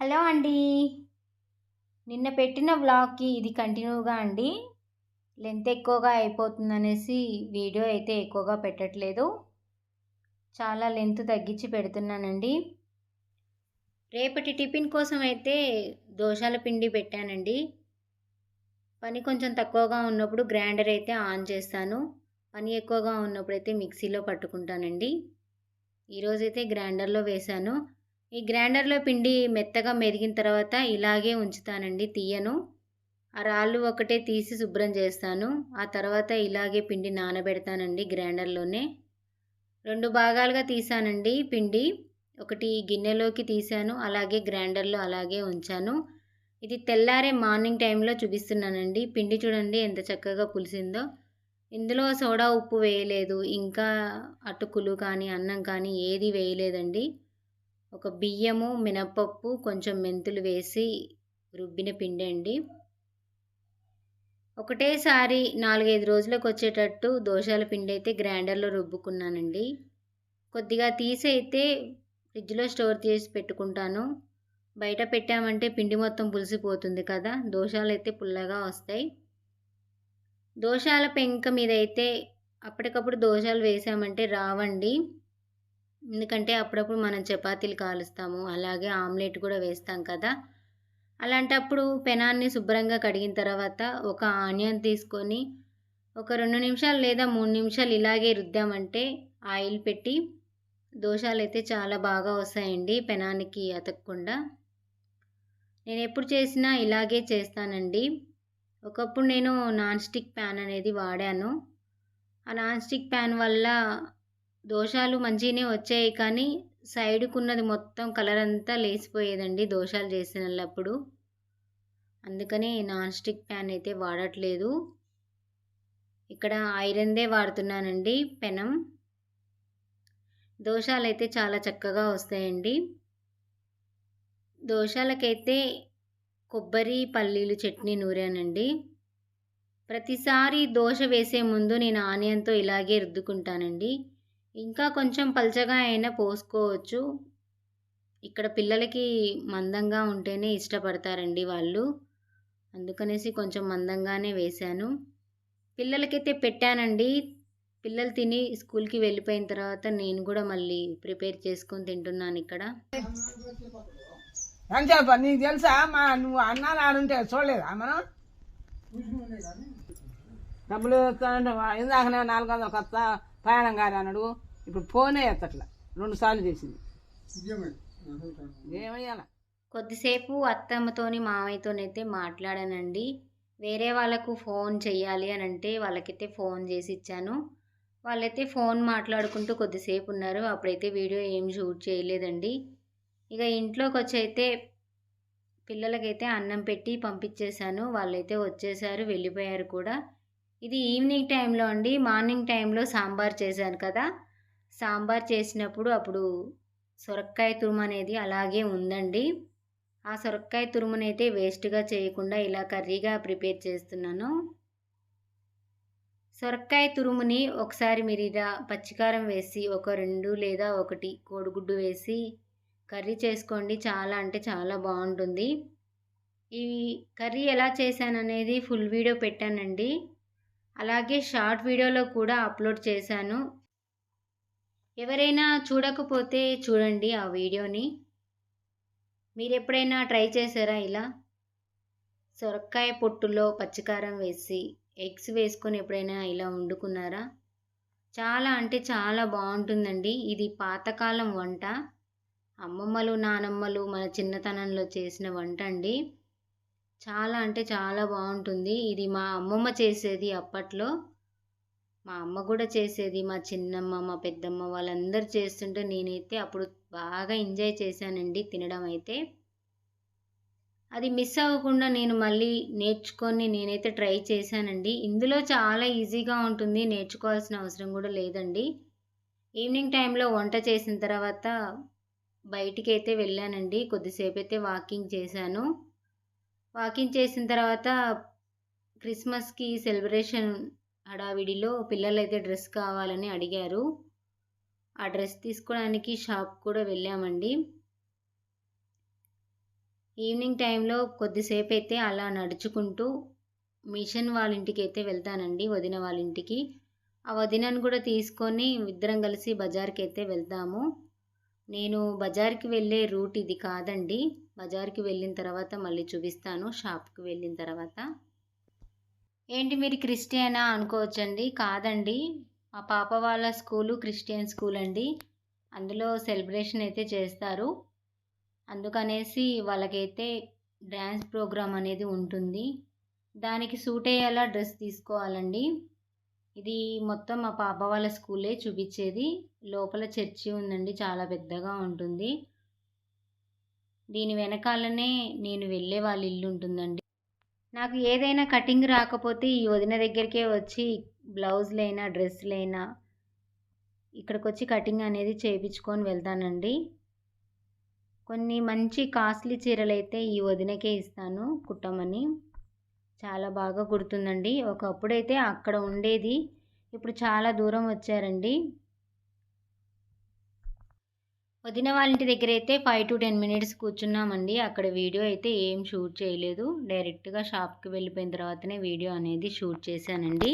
Hello అండి. నిన్న పెట్టిన వ్లాగ్కి ఇది కంటిన్యూగా అండి. లెంత్ ఎక్కువగా అయిపోతుందనేసి వీడియో అయితే ఎక్కువగా పెట్టట్లేదు. చాలా లెంత్ తగ్గించి పెడుతున్నానండి. రేపటి టిఫిన్ కోసం అయితే దోశాల పిండి పెట్టానండి. పని కొంచెం తక్కువగా ఉన్నప్పుడు గ్రైండర్ అయితే ఆన్ చేస్తాను. పని ఎక్కువగా ఉన్నప్పుడు అయితే మిక్సీలో పట్టుకుంటానండి. ఈరోజైతే గ్రైండర్లో వేశాను. ఈ గ్రైండర్లో పిండి మెత్తగా మెరిగిన తర్వాత ఇలాగే ఉంచుతానండి తీయను. ఆ రాళ్ళు ఒకటే తీసి శుభ్రం చేస్తాను. ఆ తర్వాత ఇలాగే పిండి నానబెడతానండి గ్రైండర్లోనే. రెండు భాగాలుగా తీసానండి పిండి. ఒకటి గిన్నెలోకి తీసాను అలాగే గ్రైండర్లో అలాగే ఉంచాను. ఇది తెల్లారే మార్నింగ్ టైంలో చూపిస్తున్నానండి. పిండి చూడండి ఎంత చక్కగా పులిసిందో. ఇందులో సోడా ఉప్పు వేయలేదు. ఇంకా అటుకులు కానీ అన్నం కానీ ఏది వేయలేదండి. ఒక బియ్యము మినపప్పు కొంచెం మెంతులు వేసి రుబ్బిన పిండి అండి. ఒకటేసారి నాలుగైదు రోజులకు వచ్చేటట్టు దోశల పిండి అయితే గ్రైండర్లో రుబ్బుకున్నానండి. కొద్దిగా తీసి అయితే ఫ్రిడ్జ్లో స్టోర్ చేసి పెట్టుకుంటాను. బయట పెట్టామంటే పిండి మొత్తం పులిసిపోతుంది కదా దోశాలు అయితే పుల్లగా వస్తాయి. దోశాల పెంక మీద అయితే అప్పటికప్పుడు దోశాలు వేసామంటే రావండి. ఎందుకంటే అప్పుడప్పుడు మనం చపాతీలు కాలుస్తాము అలాగే ఆమ్లెట్ కూడా వేస్తాం కదా. అలాంటప్పుడు పెనాన్ని శుభ్రంగా కడిగిన తర్వాత ఒక ఆనియన్ తీసుకొని ఒక రెండు నిమిషాలు లేదా మూడు నిమిషాలు ఇలాగే రుద్దామంటే ఆయిల్ పెట్టి దోషాలు అయితే చాలా బాగా వస్తాయండి పెనానికి అతకకుండా. నేను ఎప్పుడు చేసినా ఇలాగే చేస్తానండి. ఒకప్పుడు నేను నాన్ స్టిక్ ప్యాన్ అనేది వాడాను. ఆ నాన్ స్టిక్ ప్యాన్ వల్ల దోషాలు మంచిగానే వచ్చాయి కానీ సైడ్కున్నది మొత్తం కలర్ అంతా లేసిపోయేదండి దోషాలు చేసినప్పుడు. అందుకని నాన్ స్టిక్ ప్యాన్ అయితే వాడట్లేదు. ఇక్కడ ఐరన్దే వాడుతున్నానండి పెనం. దోషాలు అయితే చాలా చక్కగా వస్తాయండి. దోషాలకైతే కొబ్బరి పల్లీలు చట్నీ నూరానండి. ప్రతిసారి దోశ వేసే ముందు నేను ఆనియన్తో ఇలాగే రుద్దుకుంటానండి. ఇంకా కొంచెం పల్చగా అయినా పోసుకోవచ్చు. ఇక్కడ పిల్లలకి మందంగా ఉంటేనే ఇష్టపడతారండి వాళ్ళు. అందుకనేసి కొంచెం మందంగానే వేశాను. పిల్లలకైతే పెట్టానండి. పిల్లలు తిని స్కూల్కి వెళ్ళిపోయిన తర్వాత నేను కూడా మళ్ళీ ప్రిపేర్ చేసుకొని తింటున్నాను ఇక్కడ. నీకు తెలుసా? మా నువ్వు అన్నాలు ఆడుంటే చూడలేదా మనం? డబ్బులు ఇస్తానంటే ఇందాకనే నాలుగు వందలు కొత్త ప్రయాణం కాదు అన్నాడు ఇప్పుడు ఫోనే ఎత్తట్లా. రెండు సార్లు చేసింది. ఏమయ్యాల? కొద్దిసేపు అత్తమ్మతోని మామయ్యతోనైతే మాట్లాడానండి. వేరే వాళ్ళకు ఫోన్ చెయ్యాలి అని అంటే వాళ్ళకైతే ఫోన్ చేసి ఇచ్చాను. వాళ్ళైతే ఫోన్ మాట్లాడుకుంటూ కొద్దిసేపు ఉన్నారు. అప్పుడైతే వీడియో ఏం షూట్ చేయలేదండి. ఇక ఇంట్లోకి వచ్చి అయితే పిల్లలకైతే అన్నం పెట్టి పంపించేశాను. వాళ్ళైతే వచ్చేసారు వెళ్ళిపోయారు కూడా. ఇది ఈవినింగ్ టైంలో అండి. మార్నింగ్ టైంలో సాంబార్ చేశాను కదా. సాంబార్ చేసినప్పుడు అప్పుడు సొరకాయ తురుము అనేది అలాగే ఉందండి. ఆ సొరకాయ తురుమునైతే వేస్ట్గా చేయకుండా ఇలా కర్రీగా ప్రిపేర్ చేస్తున్నాను. సొరకాయ తురుముని ఒకసారి మీరు ఇలా పచ్చికారం వేసి ఒక రెండు లేదా ఒకటి కోడిగుడ్డు వేసి కర్రీ చేసుకోండి. చాలా అంటే చాలా బాగుంటుంది. ఈ కర్రీ ఎలా చేశాననేది ఫుల్ వీడియో పెట్టానండి. అలాగే షార్ట్ వీడియోలో కూడా అప్లోడ్ చేశాను. ఎవరైనా చూడకపోతే చూడండి ఆ వీడియోని. మీరు ఎప్పుడైనా ట్రై చేశారా ఇలా? సొరకాయ పొట్టులో పచ్చికారం వేసి ఎగ్స్ వేసుకొని ఎప్పుడైనా ఇలా వండుకున్నారా? చాలా అంటే చాలా బాగుంటుందండి. ఇది పాతకాలం వంట. అమ్మమ్మలు నానమ్మలు మన చిన్నతనంలో చేసిన వంట అండి. చాలా అంటే చాలా బాగుంటుంది. ఇది మా అమ్మమ్మ చేసేది అప్పట్లో. మా అమ్మ కూడా చేసేది. మా చిన్నమ్మ మా పెద్దమ్మ వాళ్ళందరూ చేస్తుంటే నేనైతే అప్పుడు బాగా ఎంజాయ్ చేశానండి తినడం అయితే. అది మిస్ అవ్వకుండా నేను మళ్ళీ నేర్చుకొని నేనైతే ట్రై చేశానండి. ఇందులో చాలా ఈజీగా ఉంటుంది. నేర్చుకోవాల్సిన అవసరం కూడా లేదండి. ఈవినింగ్ టైంలో వంట చేసిన తర్వాత బయటికి అయితే వెళ్ళానండి. కొద్దిసేపు అయితే వాకింగ్ చేశాను. వాకింగ్ చేసిన తర్వాత క్రిస్మస్కి సెలబ్రేషన్ హడావిడిలో పిల్లలు అయితే డ్రెస్ కావాలని అడిగారు. ఆ డ్రెస్ తీసుకోవడానికి షాప్ కూడా వెళ్ళామండి. ఈవినింగ్ టైంలో కొద్దిసేపు అయితే అలా నడుచుకుంటూ మిషన్ వాళ్ళ ఇంటికి అయితే వెళ్తానండి వదిన వాళ్ళ ఇంటికి. ఆ వదినను కూడా తీసుకొని ఇద్దరం కలిసి బజార్కి అయితే వెళ్తాము. నేను బజార్కి వెళ్ళే రూట్ ఇది కాదండి. బజార్కి వెళ్ళిన తర్వాత మళ్ళీ చూపిస్తాను. షాప్కి వెళ్ళిన తర్వాత. ఏంటి మీరు క్రిస్టియనా అనుకోవచ్చండి? కాదండి. మా పాప వాళ్ళ స్కూలు క్రిస్టియన్ స్కూల్ అండి. అందులో సెలబ్రేషన్ అయితే చేస్తారు. అందుకనేసి వాళ్ళకైతే డ్యాన్స్ ప్రోగ్రామ్ అనేది ఉంటుంది. దానికి సూట్ అయ్యేలా డ్రెస్ తీసుకోవాలండి. ఇది మొత్తం మా పాప వాళ్ళ స్కూలే చూపించేది. లోపల చర్చి ఉందండి చాలా పెద్దగా ఉంటుంది. దీని వెనకాలనే నేను వెళ్ళే వాళ్ళ ఇల్లు ఉంటుందండి. నాకు ఏదైనా కటింగ్ రాకపోతే ఈ వదిన దగ్గరికే వచ్చి బ్లౌజ్లైనా డ్రెస్లైనా ఇక్కడికి వచ్చి కటింగ్ అనేది చేయించుకొని వెళ్తానండి. కొన్ని మంచి కాస్ట్లీ చీరలు అయితే ఈ వదినకే ఇస్తాను కుట్టమని. చాలా బాగా గుర్తుందండి. ఒకప్పుడైతే అక్కడ ఉండేది. ఇప్పుడు చాలా దూరం వచ్చారండి. వదిన వాళ్ళ ఇంటి దగ్గర అయితే ఫైవ్ టు టెన్ మినిట్స్ కూర్చున్నామండి. అక్కడ వీడియో అయితే ఏం షూట్ చేయలేదు. డైరెక్ట్గా షాప్కి వెళ్ళిపోయిన తర్వాతనే వీడియో అనేది షూట్ చేశానండి.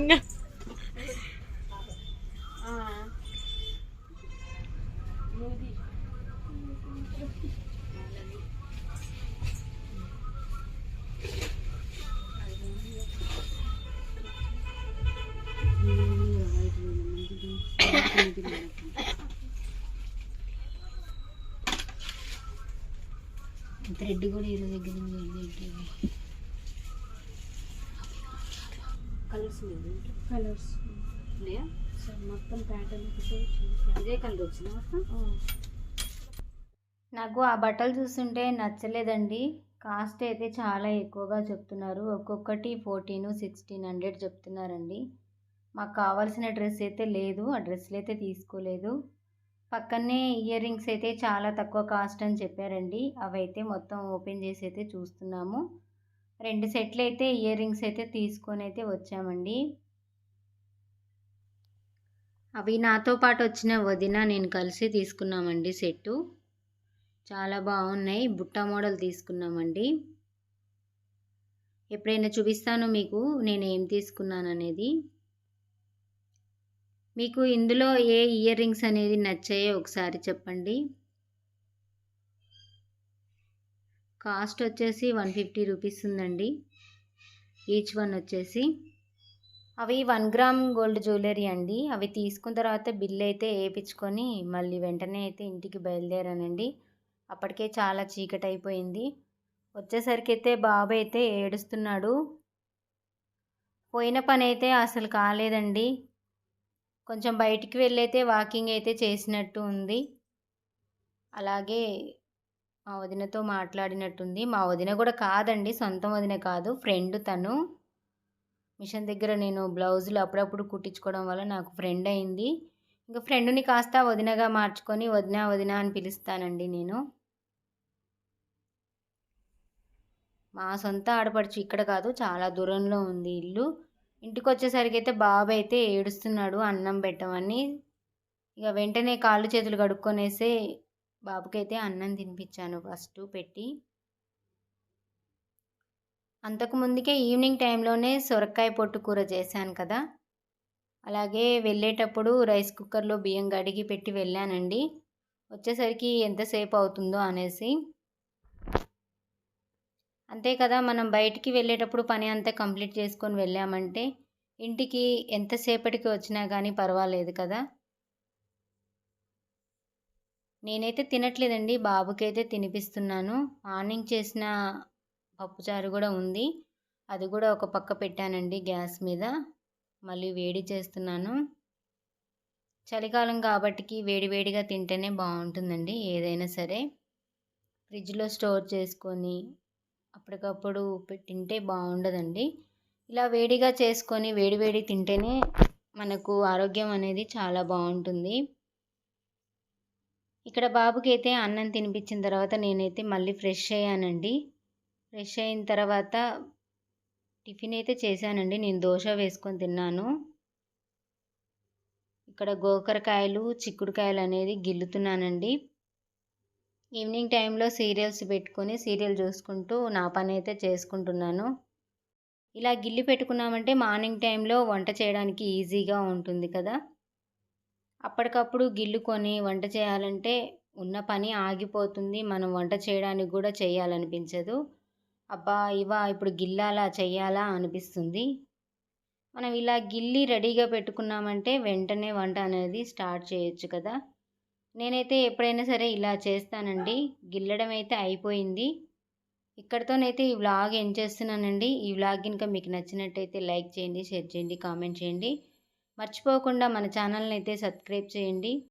ఇంకా. థ్రెడ్ కూడా ఈరోజు దగ్గర ఉంది. కలర్స్ కలర్స్ మొత్తం ప్యాటర్న్ ఇదే కలర్ వచ్చిన మొత్తం? నాకు ఆ బట్టలు చూస్తుంటే నచ్చలేదండి. కాస్ట్ అయితే చాలా ఎక్కువగా చెప్తున్నారు. ఒక్కొక్కటి ఫోర్టీన్ సిక్స్టీన్ హండ్రెడ్ చెప్తున్నారండి. మాకు కావాల్సిన డ్రెస్ అయితే లేదు ఆ డ్రెస్లు అయితే తీసుకోలేదు. పక్కనే ఇయర్ రింగ్స్ అయితే చాలా తక్కువ కాస్ట్ అని చెప్పారండి. అవి అయితే మొత్తం ఓపెన్ చేసి అయితే చూస్తున్నాము. రెండు సెట్లు అయితే ఇయర్ రింగ్స్ అయితే తీసుకొని అయితే వచ్చామండి. అవి నాతో పాటు వచ్చిన వదిన నేను కలిసి తీసుకున్నామండి సెట్టు. చాలా బాగున్నాయి. బుట్ట మోడల్ తీసుకున్నామండి. ఎప్పుడైనా చూపిస్తాను మీకు నేను ఏం తీసుకున్నాను అనేది మీకు ఇందులో ఏ ఇయర్ రింగ్స్ అనేది నచ్చాయో ఒకసారి చెప్పండి. కాస్ట్ వచ్చేసి వన్ ఫిఫ్టీ రూపీస్ ఉందండి. ఈచ్ వన్ వచ్చేసి అవి వన్ గ్రామ్ గోల్డ్ జ్యువెలరీ అండి. అవి తీసుకున్న తర్వాత బిల్ అయితే వేయించుకొని మళ్ళీ వెంటనే అయితే ఇంటికి బయలుదేరానండి. అప్పటికే చాలా చీకటి అయిపోయింది. వచ్చేసరికి అయితే బాబు అయితే ఏడుస్తున్నాడు. పోయిన పని అయితే అసలు కాలేదండి. కొంచెం బయటికి వెళ్ళైతే వాకింగ్ అయితే చేసినట్టు ఉంది. అలాగే మా వదినతో మాట్లాడినట్టుంది. మా వదిన కూడా కాదండి సొంత వదిన కాదు ఫ్రెండ్ తను. మిషన్ దగ్గర నేను బ్లౌజులు అప్పుడప్పుడు కుట్టించుకోవడం వల్ల నాకు ఫ్రెండ్ అయింది. ఇంకా ఫ్రెండ్ని కాస్త వదినగా మార్చుకొని వదిన వదిన అని పిలుస్తానండి నేను. మా సొంత ఆడపడుచు ఇక్కడ కాదు చాలా దూరంలో ఉంది ఇల్లు. ఇంటికి వచ్చేసరికి అయితే బాబు అయితే ఏడుస్తున్నాడు అన్నం పెట్టమని. ఇక వెంటనే కాళ్ళు చేతులు కడుక్కొనేసి బాబుకైతే అన్నం తినిపించాను ఫస్ట్ పెట్టి. అంతకు ముందుకే ఈవినింగ్ టైంలోనే సొరకాయ పొట్టు కూర చేశాను కదా. అలాగే వెళ్ళేటప్పుడు రైస్ కుక్కర్లో బియ్యం కడిగి పెట్టి వెళ్ళానండి. వచ్చేసరికి ఎంతసేపు అవుతుందో అనేసి. అంతే కదా మనం బయటికి వెళ్ళేటప్పుడు పని అంతా కంప్లీట్ చేసుకొని వెళ్ళామంటే ఇంటికి ఎంతసేపటికి వచ్చినా కానీ పర్వాలేదు కదా. నేనైతే తినట్లేదండి బాబుకైతే తినిపిస్తున్నాను. మార్నింగ్ చేసిన పప్పుచారు కూడా ఉంది. అది కూడా ఒక పక్క పెట్టానండి గ్యాస్ మీద. మళ్ళీ వేడి చేస్తున్నాను. చలికాలం కాబట్టికి వేడివేడిగా తింటేనే బాగుంటుందండి ఏదైనా సరే. ఫ్రిడ్జ్లో స్టోర్ చేసుకొని అప్పటికప్పుడు తింటే బాగుండదండి. ఇలా వేడిగా చేసుకొని వేడివేడి తింటేనే మనకు ఆరోగ్యం అనేది చాలా బాగుంటుంది. ఇక్కడ బాబుకి అయితే అన్నం తినిపించిన తర్వాత నేనైతే మళ్ళీ ఫ్రెష్ అయ్యానండి. ఫ్రెష్ అయిన తర్వాత టిఫిన్ అయితే చేశానండి. నేను దోశ వేసుకొని తిన్నాను. ఇక్కడ గోకరకాయలు చిక్కుడుకాయలు అనేది గిల్లుతున్నానండి. ఈవినింగ్ టైంలో సీరియల్స్ పెట్టుకొని సీరియల్ చూసుకుంటూ నా పని అయితే చేసుకుంటున్నాను. ఇలా గిల్లి పెట్టుకున్నామంటే మార్నింగ్ టైంలో వంట చేయడానికి ఈజీగా ఉంటుంది కదా. అప్పటికప్పుడు గిల్లుకొని వంట చేయాలంటే ఉన్న పని ఆగిపోతుంది. మనం వంట చేయడానికి కూడా చేయాలనిపించదు. అబ్బా ఇవా ఇప్పుడు గిల్లాలా చెయ్యాలా అనిపిస్తుంది. మనం ఇలా గిల్లి రెడీగా పెట్టుకున్నామంటే వెంటనే వంట అనేది స్టార్ట్ చేయొచ్చు కదా. నేనైతే ఎప్పుడైనా సరే ఇలా చేస్తానండి. గిల్లడం అయితే అయిపోయింది. ఇక్కడితోనైతే ఈ వ్లాగ్ ఏం చేస్తున్నానండి? ఈ వ్లాగ్ కనుక మీకు నచ్చినట్టయితే లైక్ చేయండి షేర్ చేయండి కామెంట్ చేయండి. మర్చిపోకుండా మన ఛానల్ని అయితే సబ్స్క్రైబ్ చేయండి.